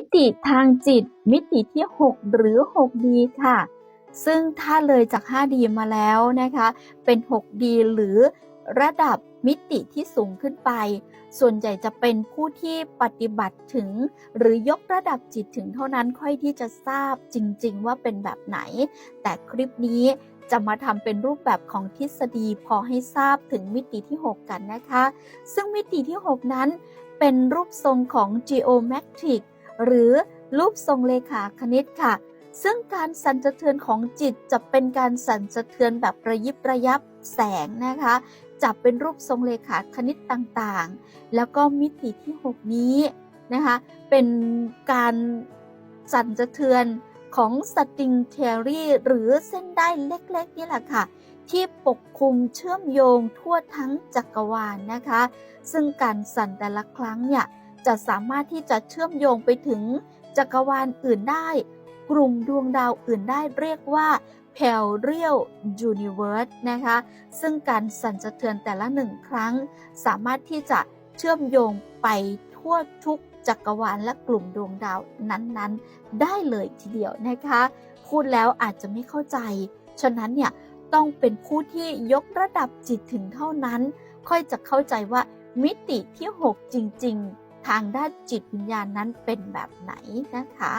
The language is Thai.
มิติทางจิต มิติที่ 6 หรือ 6D ค่ะ ซึ่งถ้าเลยจาก 5D มาแล้วนะคะ เป็น 6D หรือระดับมิติที่สูงขึ้นไป ส่วนใหญ่จะเป็นผู้ที่ปฏิบัติถึง หรือยกระดับจิตถึงเท่านั้นค่อยที่จะทราบจริง ๆ ว่าเป็นแบบไหน แต่คลิปนี้จะมาทำเป็นรูปแบบของทฤษฎีพอให้ทราบถึงมิติที่ 6 กันนะคะ ซึ่งมิติที่ 6 นั้นเป็นรูปทรงของ geometric หรือรูปทรงเลขาคณิตค่ะ ซึ่งการสั่นสะเทือนของจิตจะเป็นการสั่นสะเทือนแบบระยิบระยับแสงนะคะจะเป็นรูปทรงเลขาคณิตต่างๆ แล้วก็มิติที่ 6 นี้นะคะ เป็นการสั่นสะเทือนของสตริงเทอรี่หรือเส้นได้เล็กๆ นี่แหละค่ะ ที่ปกคลุมเชื่อมโยงทั่วทั้งจักรวาลนะคะ ซึ่งการสั่นแต่ละครั้งเนี่ย จะสามารถที่จะเชื่อมโยงไปถึงจักรวาลอื่นได้ กลุ่มดวงดาวอื่นได้เรียกว่า p a r a l Universe นะคะ ซึ่งการสั่นสะเทือนแต่ละหนึ่งครั้ง สามารถที่จะเชื่อมโยงไปทั่วทุกจักรวาลและกลุ่มดวงดาวนั้นๆ ได้เลยทีเดียวนะคะ พูดแล้วอาจจะไม่เข้าใจ ฉะนั้นเนี่ยต้องเป็นผู้ที่ยกระดับจิตถึงเท่านั้น ค่อยจะเข้าใจว่ามิติที่ 6 จริง ๆ ทางด้านจิตวิญญาณนั้นเป็นแบบไหนนะคะ